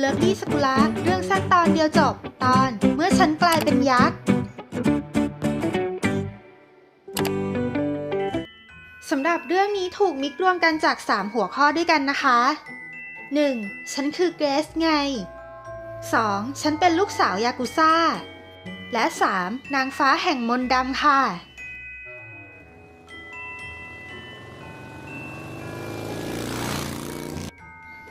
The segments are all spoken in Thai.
เลิฟลี่สกุละเรื่องสั้นตอนเดียวจบ ตอนเมื่อฉันกลายเป็นยักษ์สำหรับเรื่องนี้ถูกมิกรวมกันจาก 3 หัวข้อด้วยกันนะคะ 1. ฉันคือเกรซไง 2. ฉันเป็นลูกสาวยากุซ่า และ 3. นางฟ้าแห่งมนต์ดำค่ะ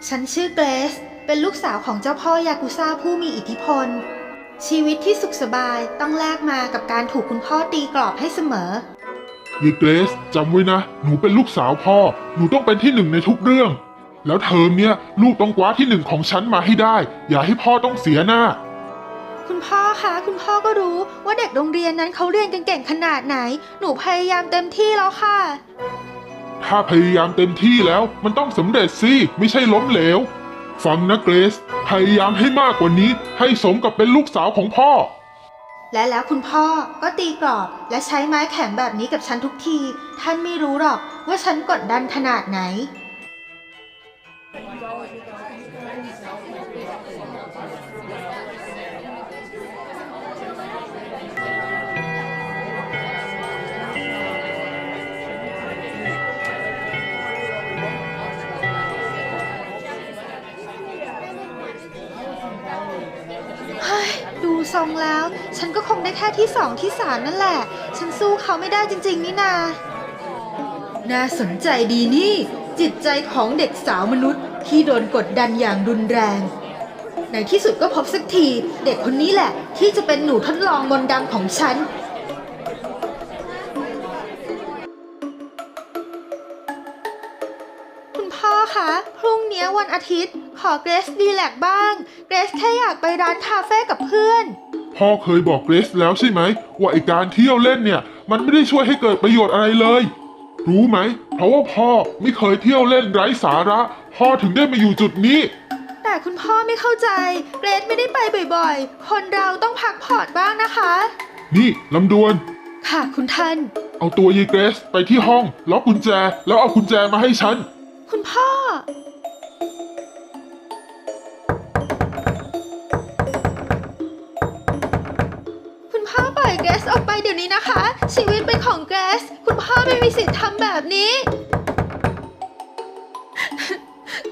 ฉันชื่อเกรซ เป็นลูกสาวของเจ้าพ่อยากุซ่าผู้มีอิทธิพล ชีวิตที่สุขสบายต้องแลกมากับการถูกคุณพ่อตีกรอบให้เสมอ ยายเกรซจำไว้นะ หนูเป็นลูกสาวพ่อ หนูต้องเป็นที่หนึ่งในทุกเรื่อง แล้วเทอมเนี้ยลูกต้องคว้าที่หนึ่งของฉันมาให้ได้ อย่าให้พ่อต้องเสียหน้า คุณพ่อคะคุณพ่อก็รู้ว่าเด็กโรงเรียนนั้นเขาเรียนกันเก่งขนาดไหน หนูพยายามเต็มที่แล้วค่ะ ถ้าพยายามเต็มที่แล้วมันต้องสำเร็จสิไม่ใช่ล้มเหลว ฟังนะเกรซพยายามให้มากกว่านี้ ให้สมกับเป็นลูกสาวของพ่อ และแล้วคุณพ่อก็ตีกรอบและใช้ไม้แข็งแบบนี้กับฉันทุกที ท่านไม่รู้หรอกว่าฉันกดดันขนาดไหนเทรงแล้ว ฉันก็คงได้แค่ที่สองที่สามนั่นแหละ ฉันสู้เขาไม่ได้จริง ๆ นี่นา น่าสนใจดีนี่ จิตใจของเด็กสาวมนุษย์ ที่โดนกดดันอย่างรุนแรง ในที่สุดก็พบสักที เด็กคนนี้แหละ ที่จะเป็นหนูทดลองมนต์ดำของฉัน วันอาทิตย์ ขอเกรซดีแลกบ้าง เกรซแค่อยากไปร้านคาเฟ่กับเพื่อน พ่อเคยบอกเกรซแล้วใช่ไหม ว่าไอการเที่ยวเล่นเนี่ย มันไม่ได้ช่วยให้เกิดประโยชน์อะไรเลย รู้ไหม เพราะว่าพ่อไม่เคยเที่ยวเล่นไร้สาระ พ่อถึงได้มาอยู่จุดนี้ แต่คุณพ่อไม่เข้าใจ เกรซไม่ได้ไปบ่อยๆ คนเราต้องพักผ่อนบ้างนะคะ นี่ลำดวน ค่ะคุณท่าน เอาตัวยายเกรซไปที่ห้อง ล็อกกุญแจ แล้วเอากุญแจมาให้ฉัน คุณพ่อ คุณพ่อปล่อยเกรซออกไปเดี๋ยวนี้นะคะ ชีวิตเป็นของเกรซคุณพ่อไม่มีสิทธิ์ทำแบบนี้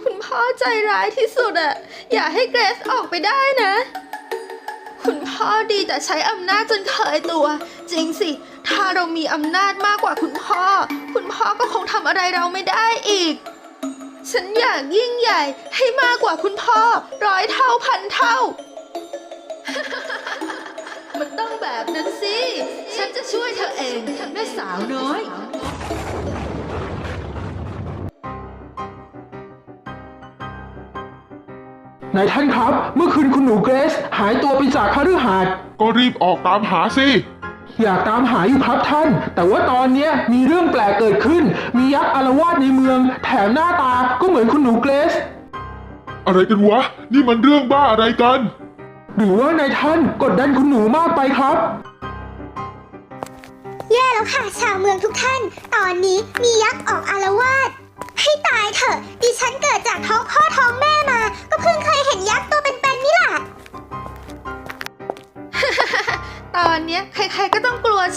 คุณพ่อใจร้ายที่สุดอะอย่าให้เกรซออกไปได้นะ คุณพ่อดีแต่ใช้อำนาจจนเคยตัว จริงสิ ถ้าเรามีอำนาจมากกว่าคุณพ่อ คุณพ่อก็คงทำอะไรเราไม่ได้อีก ฉันอยากยิ่งใหญ่ให้มากกว่าคุณพ่อ ร้อยเท่าพันเท่า มันต้องแบบนั้นสิ ฉันจะช่วยเธอเองแม่สาวน้อย นายท่านครับ เมื่อคืนคุณหนูเกรซหายตัวไปจากคฤหาสน์ก็รีบออกตามหาสิ อยากตามหาอยู่ครับท่าน แต่ว่าตอนเนี้ยมีเรื่องแปลกเกิดขึ้น มียักษ์อารวาสในเมือง แถมหน้าตาก็เหมือนคุณหนูเกรซอะไรกันวะ นี่มันเรื่องบ้าอะไรกัน หรือว่านายท่านกดดันคุณหนูมากไปครับ แย่แล้วค่ะชาวเมืองทุกท่าน ตอนนี้มียักษ์ออกอารวาสให้ตายเถอะ ดิฉันเกิดจากท้องพ่อท้องแม่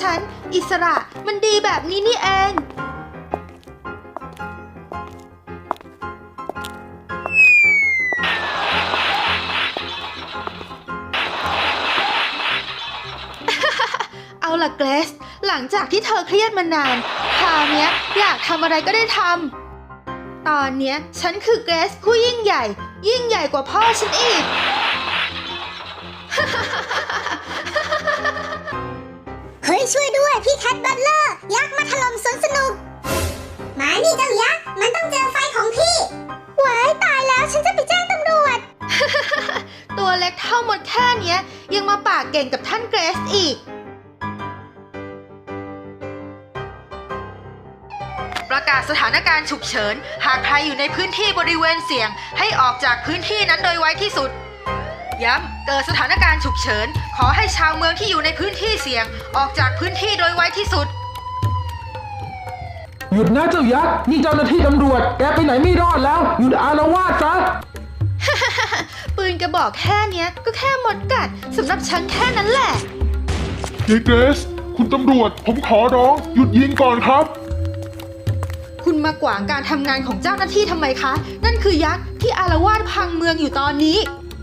ฉัน อิสระมันดีแบบนี้นี่เอง เอาล่ะเกรซหลังจากที่เธอเครียดมานานคราวเนี้ยอยากทำอะไรก็ได้ทำตอนเนี้ยฉันคือเกรซผู้ยิ่งใหญ่ ยิ่งใหญ่กว่าพ่อฉันอีก แคทบัตเลอร์ยักษ์มาถล่มสวนสนุก มานี่เจ้ายักษ์ มันต้องเจอไฟของพี่ว้ายตายแล้วฉันจะไปแจ้งตำรวจ ตัวเล็กเท่าหมดแค่เนี้ย ยังมาปากเก่งกับท่านเกรซอีก ประกาศสถานการณ์ฉุกเฉิน หากใครอยู่ในพื้นที่บริเวณเสี่ยง ให้ออกจากพื้นที่นั้นโดยไวที่สุด ย้ำเกิดสถานการณ์ฉุกเฉิน ขอให้ชาวเมืองที่อยู่ในพื้นที่เสี่ยง ออกจากพื้นที่โดยไวที่สุด หยุดนะเจ้ายักษ์นี่เจ้าหน้าที่ตำรวจ แกไปไหนไม่รอดแล้ว หยุดอารวาสซะ ปืนกระบอกแค่เนี้ย ก็แค่หมดกัดสำหรับฉันแค่นั้นแหละ ยายเกรซคุณตำรวจ ผมขอร้อง หยุดยิงก่อนครับ คุณมากวางการทำงานของเจ้าหน้าที่ทำไมคะ นั่นคือยักษ์ที่อารวาสพังเมืองอยู่ตอนนี้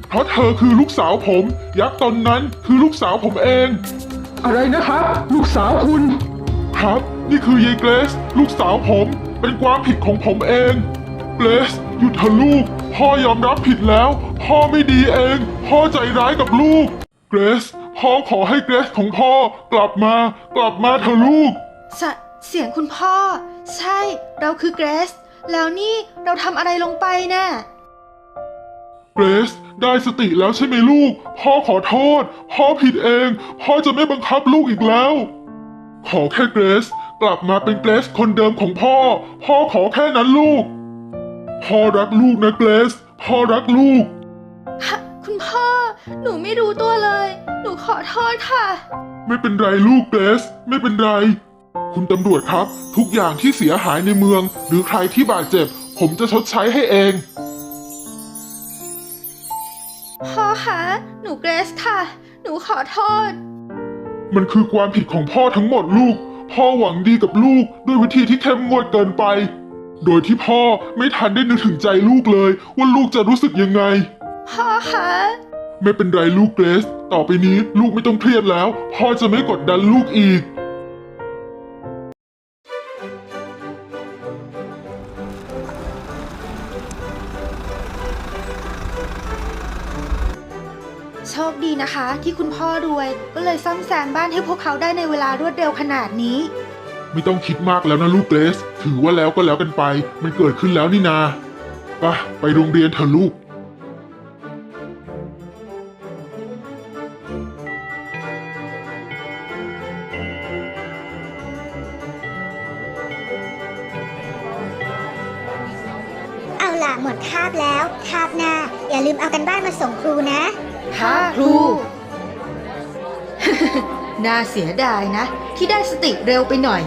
เพราะเธอคือลูกสาวผม ยักษ์ตนนั้นคือลูกสาวผมเอง อะไรนะครับ ลูกสาวคุณ ครับ นี่คือยายเกรซลูกสาวผม เป็นความผิดของผมเองเกรซหยุดเถอะลูก พ่อยอมรับผิดแล้ว พ่อไม่ดีเอง พ่อใจร้ายกับลูก เกรซพ่อขอให้เกรซของพ่อกลับมา กลับมาเถอะลูกสะเสียงคุณพ่อ ใช่ เราคือเกรซแล้วนี่เราทำอะไรลงไปน่ะ เกรซได้สติแล้วใช่ไหมลูก พ่อขอโทษ พ่อผิดเอง พ่อจะไม่บังคับลูกอีกแล้ว ขอแค่เกรซกลับมาเป็นเกรซคนเดิมของพ่อ พ่อขอแค่นั้นลูก พ่อรักลูกนะเกรซพ่อรักลูกฮะคุณพ่อ หนูไม่รู้ตัวเลย หนูขอโทษค่ะ ไม่เป็นไรลูกเกรซไม่เป็นไร คุณตำรวจครับ ทุกอย่างที่เสียหายในเมือง หรือใครที่บาดเจ็บ ผมจะชดใช้ให้เอง พ่อคะ หนูเกรซค่ะ หนูขอโทษ มันคือความผิดของพ่อทั้งหมดลูก พ่อหวังดีกับลูกด้วยวิธีที่เข้มงวดเกินไป โดยที่พ่อไม่ทันได้นึกถึงใจลูกเลย ว่าลูกจะรู้สึกยังไง พ่อคะ ไม่เป็นไรลูกเกรซ ต่อไปนี้ลูกไม่ต้องเครียดแล้ว พ่อจะไม่กดดันลูกอีก โชคดีนะคะ ที่คุณพ่อรวย ก็เลยซ่อมแซมบ้านให้พวกเขาได้ในเวลารวดเร็วขนาดนี้ ไม่ต้องคิดมากแล้วนะลูกเกรซถือว่าแล้วก็แล้วกันไป มันเกิดขึ้นแล้วนี่นาไปไปโรงเรียนเถอะลูกเอาล่ะหมดคาบแล้วคาบหน้า อย่าลืมเอากันบ้านมาส่งครูนะ คะครู น่าเสียดายนะ ที่ได้สติเร็วไปหน่อย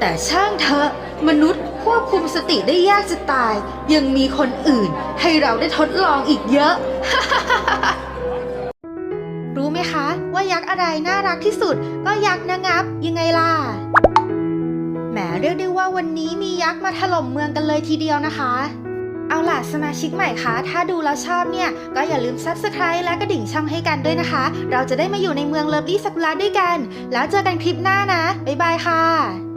แต่ช่างเถอะมนุษย์ควบคุมสติได้ยากจะตาย ยังมีคนอื่นให้เราได้ทดลองอีกเยอะ รู้ไหมคะ ว่ายักษ์อะไรน่ารักที่สุด ก็ยักษ์นะงับ ยังไงล่ะแหมเรียกได้ว่าวันนี้มียักษ์มาถล่มเมืองกันเลยทีเดียวนะคะ เอาล่ะ สมาชิกใหม่คะ ถ้าดูแล้วชอบเนี่ย ก็อย่าลืม Subscribe และกระดิ่งช่องให้กันด้วยนะคะ เราจะได้มาอยู่ในเมืองเลิฟลี่สักุระด้วยกัน แล้วเจอกันคลิปหน้านะ บ๊ายบายค่ะ